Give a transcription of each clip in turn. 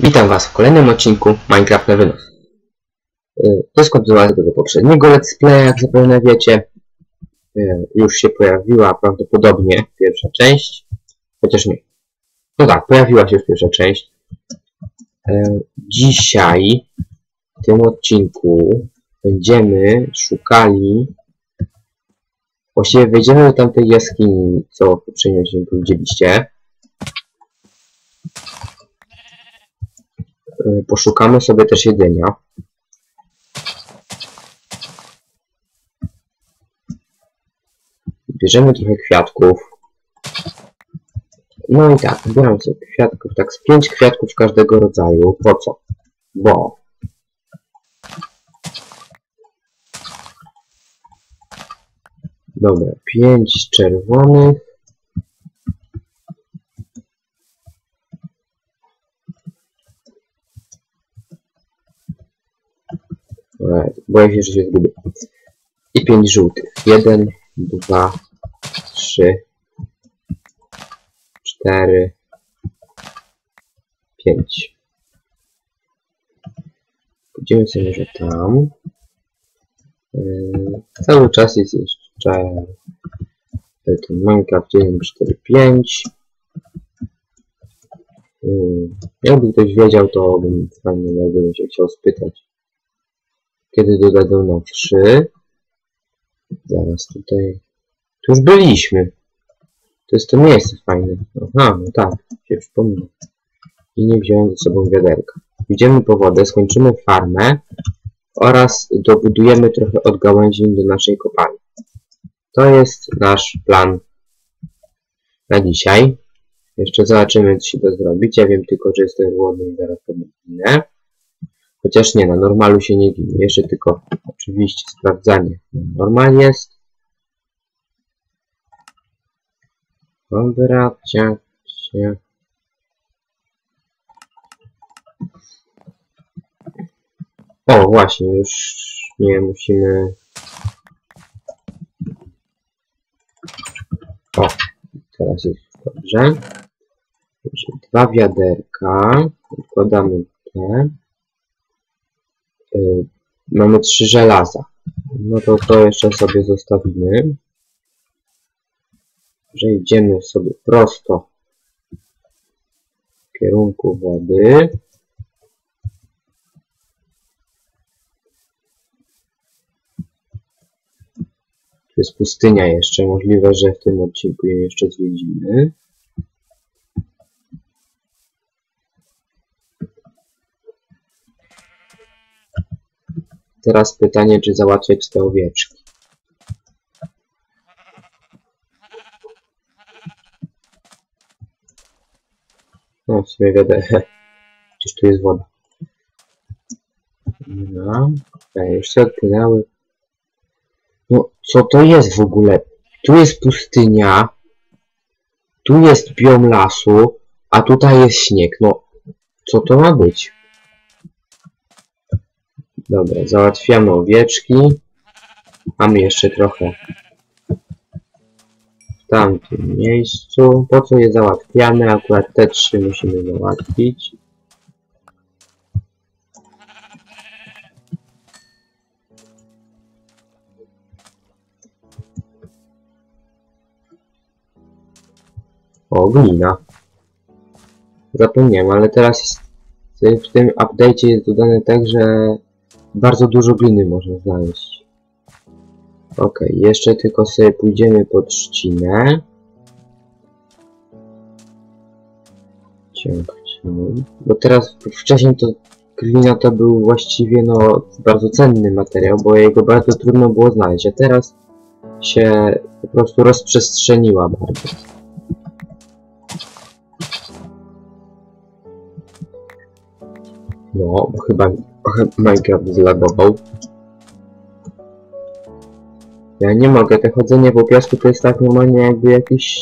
Witam Was w kolejnym odcinku Minecraft na wynos. Y, To jest kontynuacja tego poprzedniego let's playa, jak zapewne wiecie. Y, Już się pojawiła prawdopodobnie pierwsza część. Chociaż nie. No tak, pojawiła się już pierwsza część. Y, Dzisiaj w tym odcinku będziemy szukali Właściwie wejdziemy do tamtej jaskini, co w poprzednim odcinku widzieliście. Poszukamy sobie też jedzenia. Bierzemy trochę kwiatków. No i tak, zbieram sobie kwiatków, tak z pięć kwiatków każdego rodzaju. Po co? Bo Dobra, pięć czerwonych. Boję się, że się zgubię. I pięć żółtych. Jeden, dwa, trzy, cztery, pięć. Pójdziemy sobie może tam. Yy, cały czas jest jeszcze ten Minecraft 1.4.5. Yy, jakby ktoś wiedział, to bym fajnie bym się chciał spytać. Kiedy dodadzą nowszy? Zaraz tutaj. Tu już byliśmy. To jest to miejsce fajne. Aha, no tak, się przypomnę. I nie wziąłem ze sobą wiaderka. Idziemy po wodę, skończymy farmę oraz dobudujemy trochę odgałęzień do naszej kopalni. To jest nasz plan na dzisiaj. Jeszcze zobaczymy, co się da zrobić. Ja wiem tylko, że jestem głodny i zaraz to. Chociaż nie, na normalu się nie ginie. Jeszcze tylko oczywiście sprawdzanie. Normal jest. Dobra, cia, cia. O, właśnie, już nie musimy... O, teraz jest dobrze. Dwa wiaderka. Wkładamy te. Y, mamy trzy żelaza. No to to jeszcze sobie zostawimy. Idziemy sobie prosto w kierunku wody. Tu jest pustynia jeszcze. Możliwe, że w tym odcinku ją jeszcze zwiedzimy. Teraz pytanie, czy załatwiać te owieczki. No, w sumie wiadomo. Gdzież tu jest woda. No, okay, już się odpłynęły. No, co to jest w ogóle? Tu jest pustynia, tu jest biom lasu, a tutaj jest śnieg. No, co to ma być? Dobra, załatwiamy owieczki. Mamy jeszcze trochę w tamtym miejscu. Po co je załatwiamy? Akurat te trzy musimy załatwić. O, glina. Zapomniałem, ale teraz jest, w tym update'cie jest dodane tak, że bardzo dużo gliny można znaleźć. Ok, jeszcze tylko sobie pójdziemy pod trzcinę. Ciąg. Bo teraz wcześniej to glina to był właściwie no bardzo cenny materiał, bo jego bardzo trudno było znaleźć, a teraz się po prostu rozprzestrzeniła bardzo. No, chyba trochę Minecraft zlagował. Ja nie mogę, te chodzenie po piasku to jest tak normalnie jakby jakiś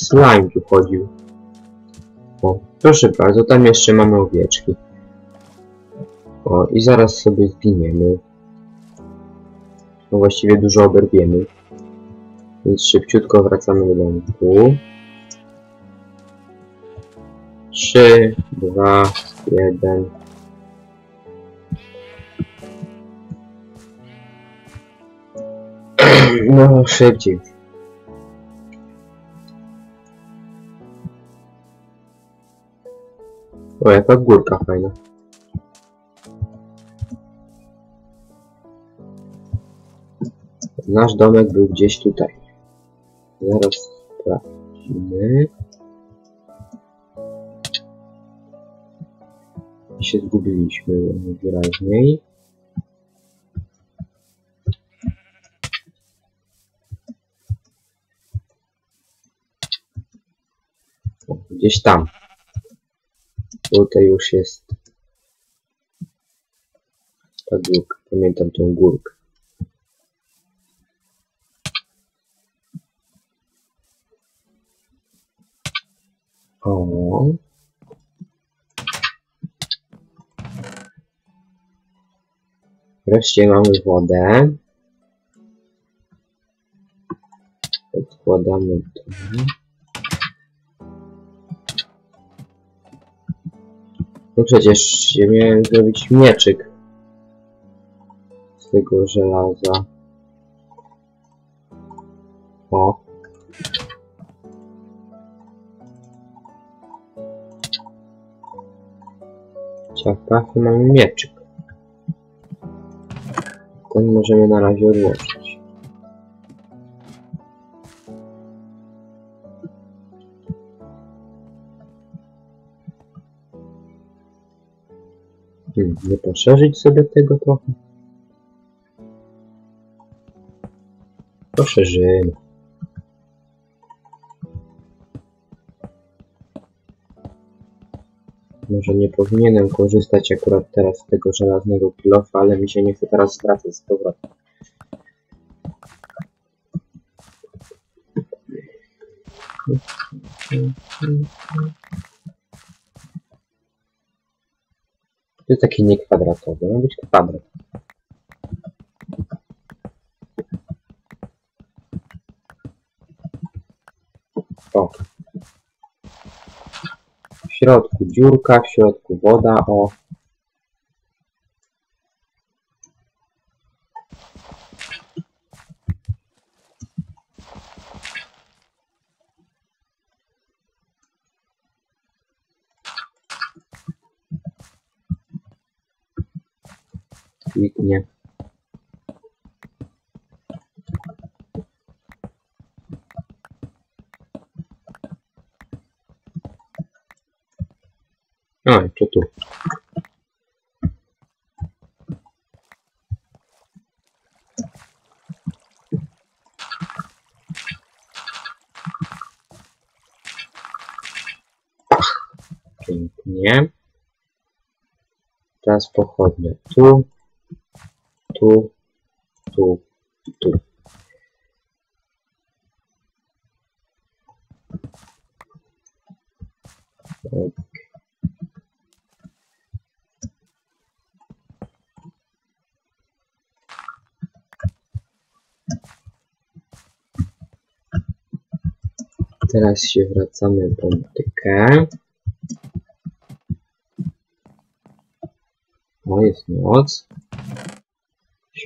slime tu chodził. O, proszę bardzo, tam jeszcze mamy owieczki. O, i zaraz sobie zginiemy. No właściwie dużo oberwiemy. Więc szybciutko wracamy do domku. Trzy, dwa, jeden. No, szybciej. O, jaka górka fajna. Nasz domek był gdzieś tutaj. Zaraz sprawdzimy. Się zgubiliśmy wyraźniej. Gdzieś tam. Tutaj już jest ta górka. Pamiętam tą górkę. O. Wreszcie mamy wodę. Odkładamy to. No przecież ja miałem zrobić mieczyk z tego żelaza. O. Ciach, i mamy mieczyk. Ten możemy na razie odłożyć. Nie poszerzyć sobie tego trochę? Poszerzymy. Może nie powinienem korzystać akurat teraz z tego żelaznego kilofa, ale mi się nie chce teraz zwracać z powrotem. To jest takie niekwadratowe, ma być kwadrat. O. W środku dziurka, w środku woda, o. Kliknie. A, jeszcze tu. Pięknie. Teraz pochodnia. Tu, tu, tu, tu. Teraz się wracamy do motykę. O, jest noc.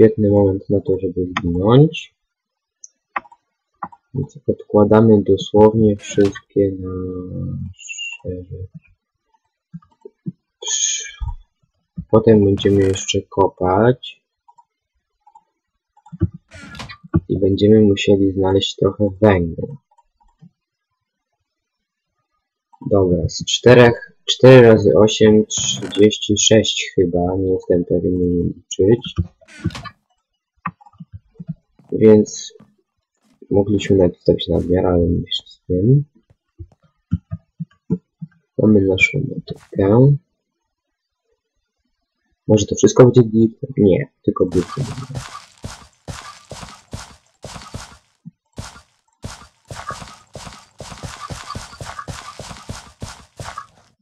Świetny moment na to, żeby zginąć. Więc dosłownie wszystkie nasze rzeczy. Potem będziemy jeszcze kopać. I będziemy musieli znaleźć trochę węgla. Dobra, z 4, 4 razy 8, 36 chyba, nie jestem pewien, nie umiem liczyć. Więc mogliśmy nawet wstawić nadmiar, ale mniejsza z tym. Mamy naszą motykę. Może to wszystko będzie git? Nie, tylko biurko.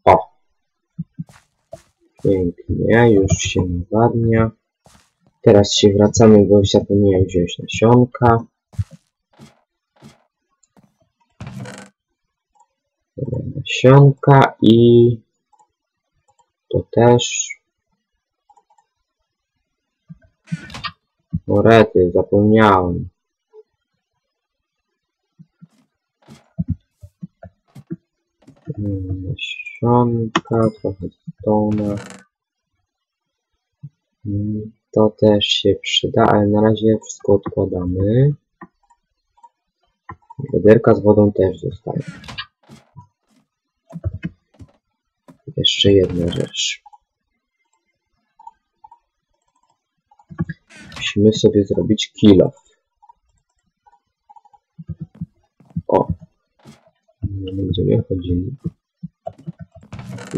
O! Pięknie, już się nawadnia. Teraz się wracamy, bo zapomniałem wziąć nasionka. Nasionka i To też. Morety, zapomniałem. Mm, Nasionka, trochę stona. Mm, To też się przyda, ale na razie wszystko odkładamy. Wiaderka z wodą też zostaje. Jeszcze jedna rzecz. Musimy sobie zrobić kilo. O. Nie będziemy chodzili.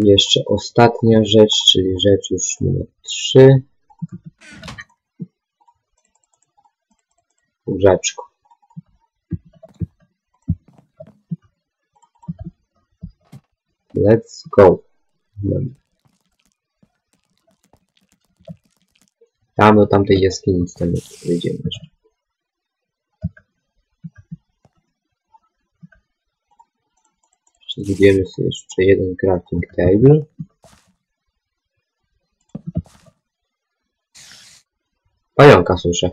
Jeszcze ostatnia rzecz, czyli rzecz już numer 3. Łóżeczko. Let's go. Tam do tamtej jaskini nic tam nie wyjdziemy jeszcze. Jeszcze sobie jeszcze jeden crafting table. Pająka słyszę.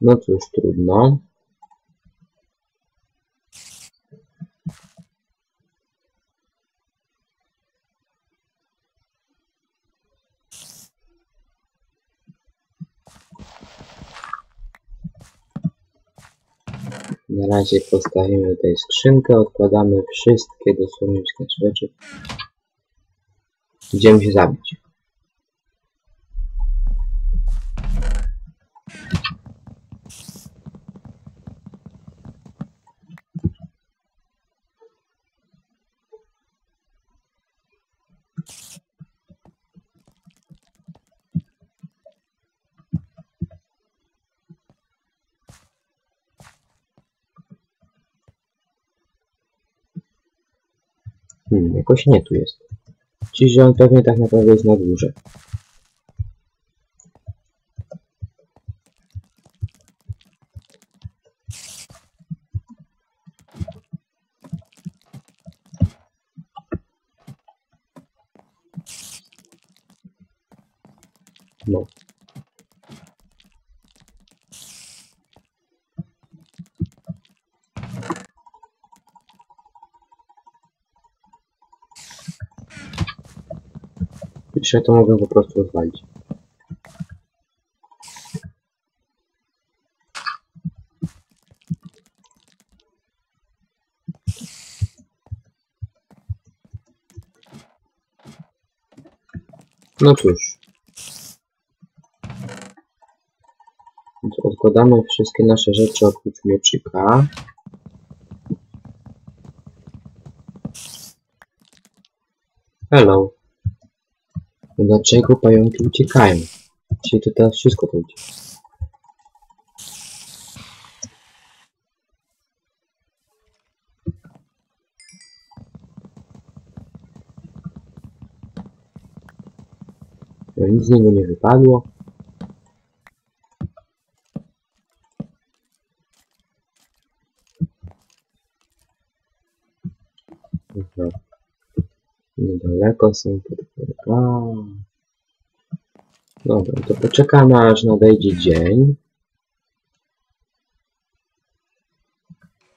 No cóż, trudno. Na razie postawimy tutaj skrzynkę, odkładamy wszystkie dosłownie wszystkie rzeczy. Idziemy się zabić. Hmm, jakoś nie tu jest. Czyli, że on pewnie tak naprawdę jest na górze. No. Jeszcze to mogę po prostu rozwalić. No cóż. Więc Odkładamy wszystkie nasze rzeczy oprócz mieczyka. Hello. No Dlaczego pająki uciekają? Czyli to teraz wszystko to idzie. No, nic z niego nie wypadło. Dobra. Niedaleko są podwórka. Dobra, to poczekamy aż nadejdzie dzień.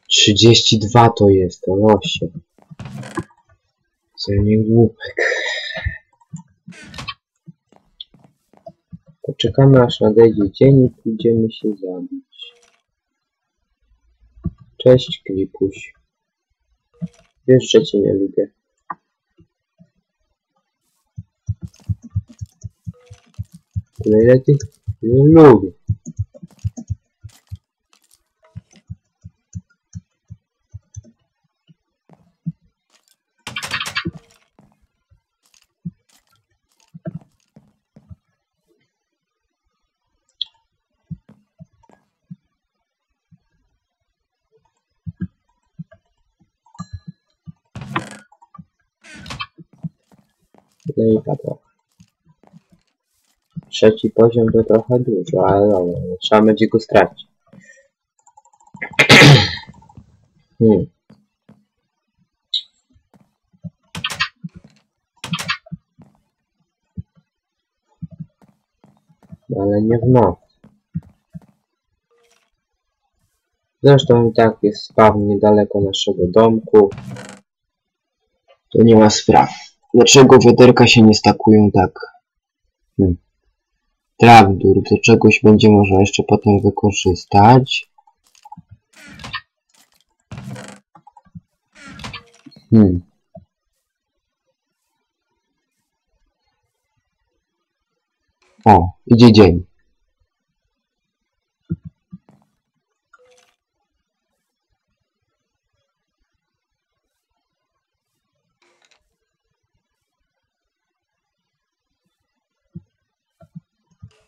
32 to jest, to losie. Co nie głupek. Poczekamy aż nadejdzie dzień i pójdziemy się zabić. Cześć Klipuś. Wiesz, że cię nie lubię. Tyle ile tych nie lubię. No i padło. Trzeci poziom to trochę dużo, ale no, trzeba będzie go stracić. Hmm. Ale nie w noc. Zresztą i tak jest spawn niedaleko naszego domku. To nie ma spraw. Dlaczego wiaderka się nie stakują tak? Hmm. Trawdur, do czegoś będzie można jeszcze potem wykorzystać. Hmm. O, idzie dzień.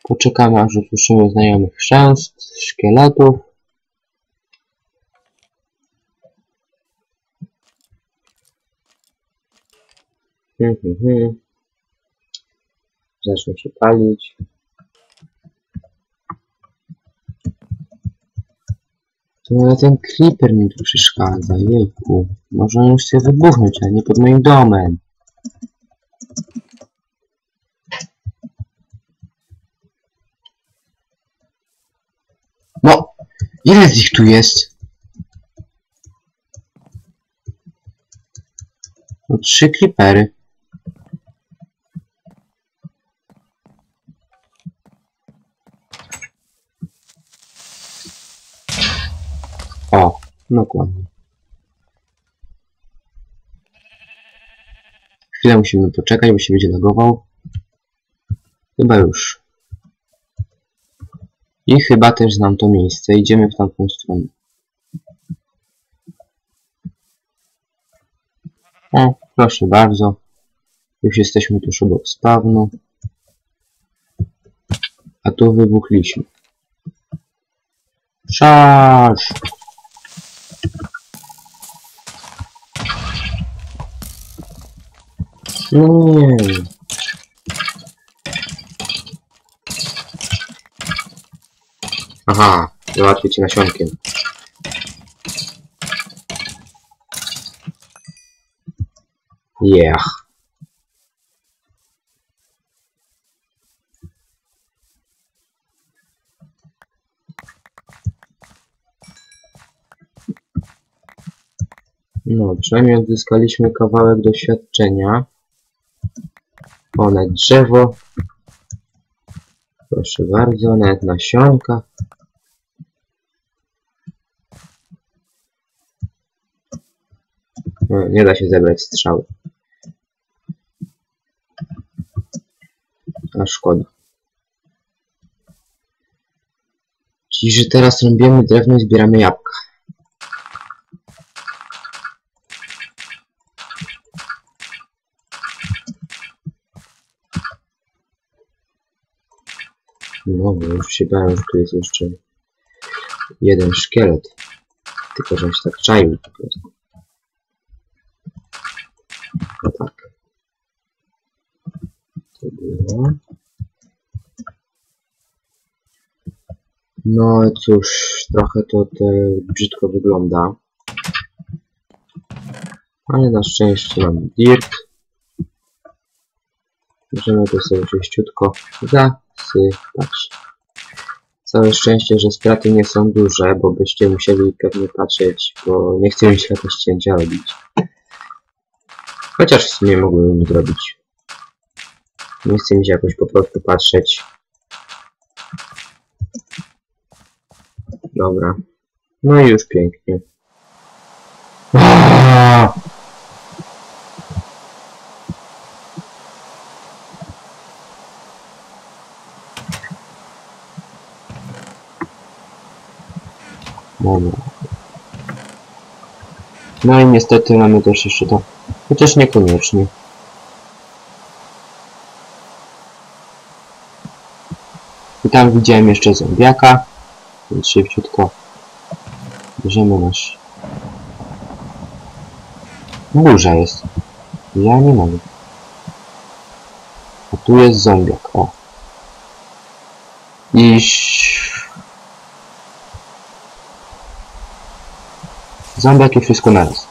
Poczekamy aż usłyszymy znajomych chrzęst, szkieletów. Hmm, hmm, hmm. Się palić. To ale ten creeper mi tu przeszkadza, jejku. Może on już chce wybuchnąć, ale nie pod moim domem. No, ile z ich tu jest? No, trzy creepery. O, dokładnie. Chwilę musimy poczekać, bo się będzie logował. Chyba już. I chyba też znam to miejsce. Idziemy w tamtą stronę. O, proszę bardzo. Już jesteśmy tuż obok spawnu. A tu wybuchliśmy. Szarż! No. Aha, załatwię cię nasionkiem. Yeah. No, przynajmniej odzyskaliśmy kawałek doświadczenia. One drzewo. Proszę bardzo, nawet nasionka. No, nie da się zebrać strzały. A szkoda. Czyli, że teraz rąbiemy drewno i zbieramy jabłka. No, już się bałem, że tu jest jeszcze jeden szkielet. Tylko, że on się tak czaił po prostu. To było. No cóż, trochę to te brzydko wygląda. Ale na szczęście mamy dirt. Możemy to sobie czyściutko zasypać. Całe szczęście, że straty nie są duże, bo byście musieli pewnie patrzeć, bo nie chcę mi się cięcia robić. Chociaż w sumie mógłbym zrobić. Nie chcę mi się jakoś po prostu patrzeć. Dobra. No i już pięknie. No i niestety mamy też jeszcze to. Chociaż niekoniecznie. I tam widziałem jeszcze zombiaka. Więc szybciutko bierzemy nasz... Burza jest. Ja nie mogę. A tu jest zombiak, o. iść... Zombiak i wszystko naraz.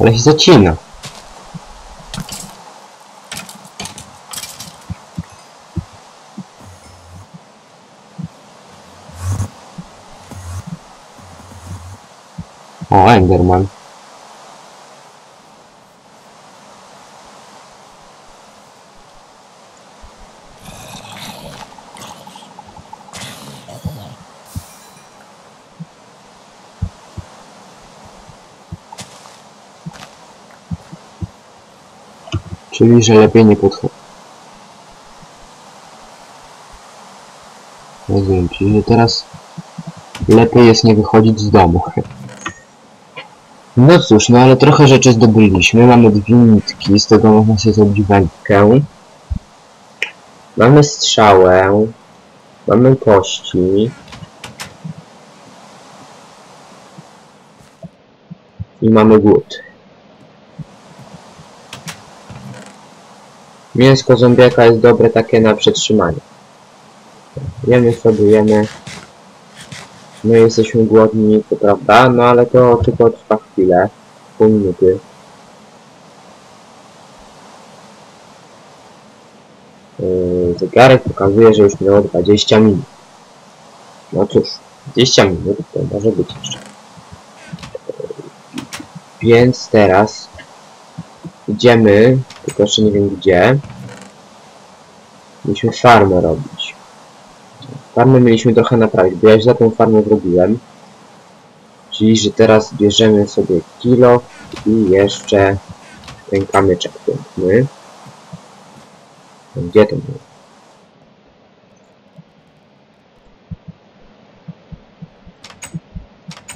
Ale się zacina. O, Enderman. Czyli, że lepiej nie podchodzi. Rozumiem, czyli że teraz lepiej jest nie wychodzić z domu. No cóż, no ale trochę rzeczy zdobyliśmy. Mamy dwie nitki, z tego można sobie zrobić wędkę. Mamy strzałę. Mamy kości. I mamy głód. Mięsko zombiaka jest dobre takie na przetrzymanie. Jemy sobie, jemy. My jesteśmy głodni, to prawda, no ale to tylko trwa chwilę, pół minuty. Yy, zegarek pokazuje, że już minęło 20 minut. No cóż, 20 minut to może być jeszcze. Więc teraz idziemy, tylko jeszcze nie wiem gdzie. Musimy farmę robić. Farmę mieliśmy trochę naprawić, bo ja za tą farmę zrobiłem. Czyli, że teraz bierzemy sobie kilo i jeszcze ten kamyczek piękny. Gdzie to było?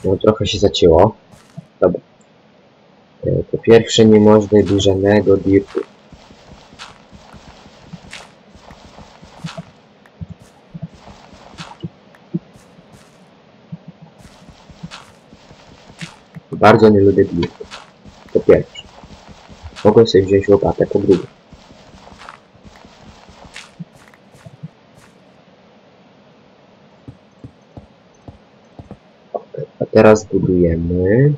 No trochę się zacięło. Po pierwsze nie można żadnego dirtu. Bardzo nie lubię dirtu. Po pierwsze. Mogę sobie wziąć łopatę po drugie. A teraz budujemy.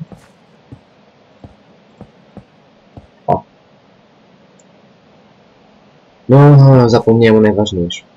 No, zapomniałem o najważniejszym.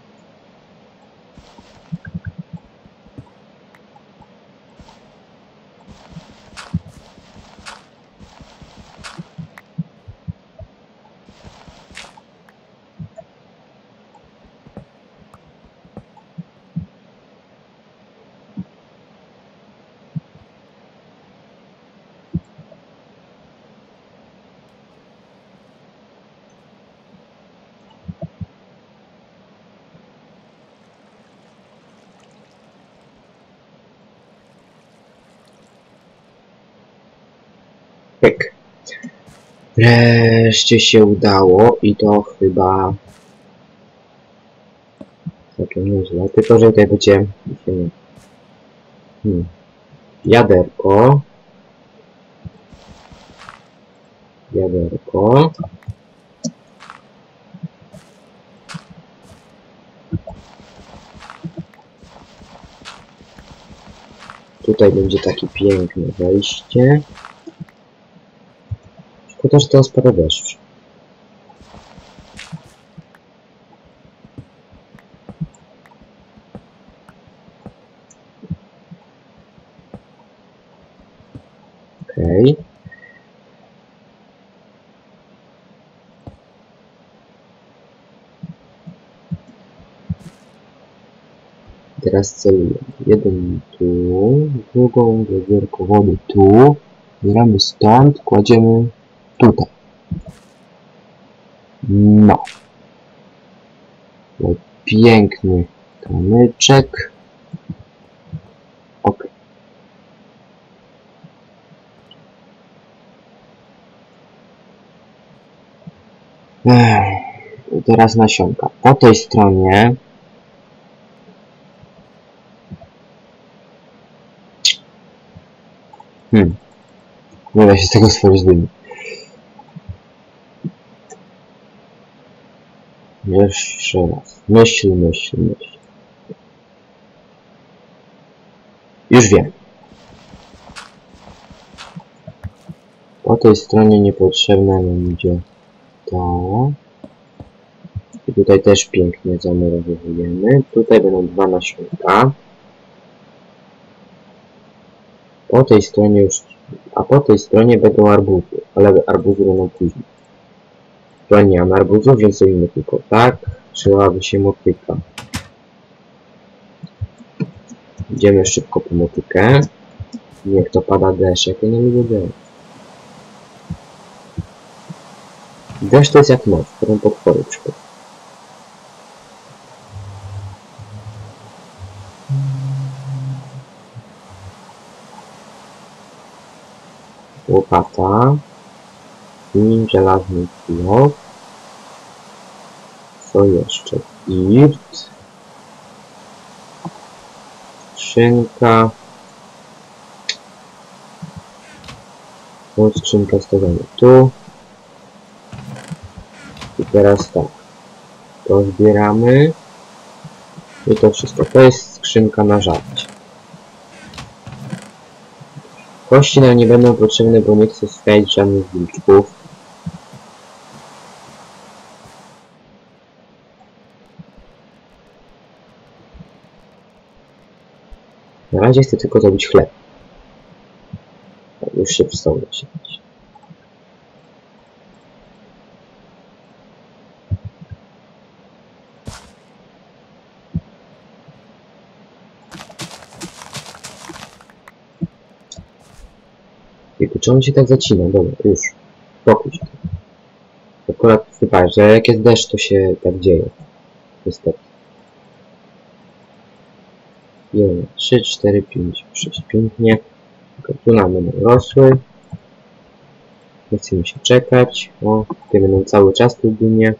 Pyk. Wreszcie się udało i to chyba całkiem nieźle, tylko że tutaj będzie hmm. jaderko jaderko tutaj będzie takie piękne wejście Że teraz pada deszcz. Okej. Teraz celuję. Jeden tu, drugą wielką wody tu. Bieramy stąd, kładziemy tutaj. No. Piękny kamyczek. Ok. Ech, teraz nasionka. Po tej stronie Hmm. Nie da się z tego stworzyć dyni. Jeszcze raz. Myśl, myśl, myśl. Już wiem. Po tej stronie niepotrzebne będzie to. I tutaj też pięknie zamerowujemy. Tutaj będą dwa nasionka. Po tej stronie już, a po tej stronie będą arbuzy, ale arbuzy będą później. Tu nie mam arbuzów, więc zrobimy tylko tak. Przydałaby się motyka. Idziemy szybko po motykę. Niech to pada deszcz, ja nie lubię deszcz. Deszcz to jest jak noc, którą potwory przychodzą. Łopata. I żelazny blok. Co jeszcze? Irt. Skrzynka. Tu skrzynka stawiamy tu. I teraz tak. To zbieramy. I to wszystko. To jest skrzynka na żarcie. Kości nam nie będą potrzebne, bo nie chcę skleić żadnych wilczków. Na razie chcę tylko zrobić chleb. Tak, Już się przestało zaczynać. Jejku, czemu się tak zacina? Dobra, już. Spokój się. Akurat wypatrz, że jak jest deszcz, to się tak dzieje. Niestety. 1, 3, 4, 5, 6, pięknie. Tu będą rosły. Nie chcemy się czekać. O, tutaj będą cały czas tu dynie.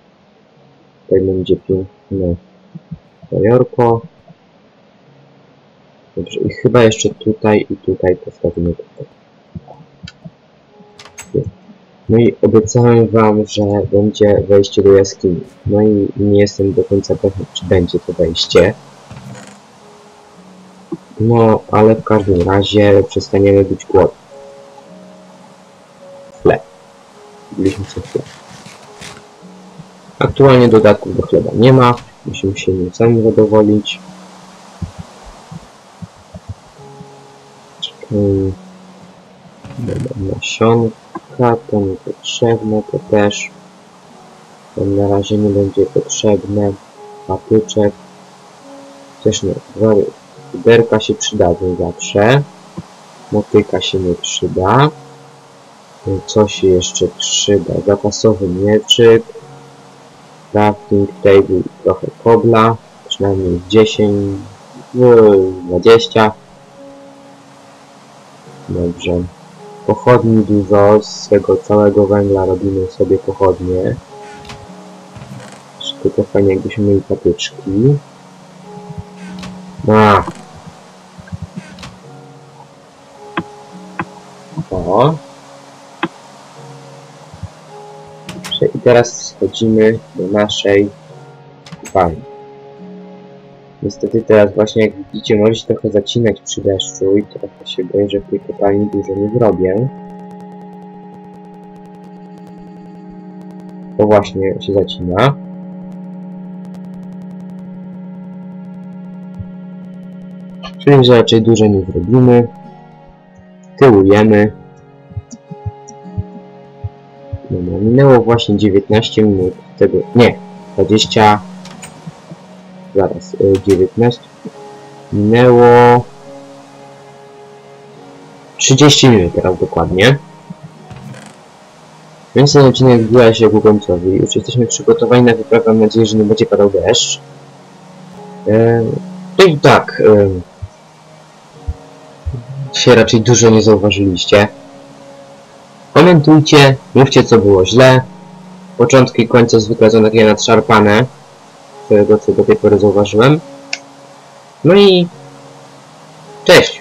Tutaj będzie piękne bajorko. Dobrze, i chyba jeszcze tutaj i tutaj postawimy tutaj. No i obiecałem wam, że będzie wejście do jaskini. No i nie jestem do końca pewny, czy będzie to wejście. No, ale w każdym razie przestaniemy być głodni. Chleb. Byliśmy sobie chleb. Aktualnie dodatków do chleba nie ma. Musimy się nim sami zadowolić. Dobra, nasionka, to niepotrzebne, to też. To na razie nie będzie potrzebne. Patyczek. Też nie. Wary. Puderka się przydadzą zawsze. Motyka się nie przyda. Co się jeszcze przyda? Zapasowy mieczyk. Crafting table trochę kobla. Przynajmniej 10, no, 20. Dobrze. Pochodni dużo. Z tego całego węgla robimy sobie pochodnie. Tylko fajnie jakbyśmy mieli patyczki. A. O. I teraz schodzimy do naszej kopalni. Niestety teraz właśnie jak widzicie może się trochę zacinać przy deszczu i trochę się boję, że w tej kopalni dużo nie zrobię. To właśnie się zacina. Czyli, że raczej dużo nie zrobimy. Tyłujemy. Minęło właśnie 19 minut tego... Nie, 20... Zaraz, y, 19... Minęło... 30 minut teraz dokładnie. Więc ten odcinek zbliża się ku końcowi. Już jesteśmy przygotowani na wyprawę. Mam nadzieję, że nie będzie padał deszcz. Eee, no i tak... em, Dzisiaj raczej dużo nie zauważyliście. Komentujcie, mówcie co było źle. Początki i końce zwykle są takie nadszarpane. Z tego co do tej pory zauważyłem. No i cześć!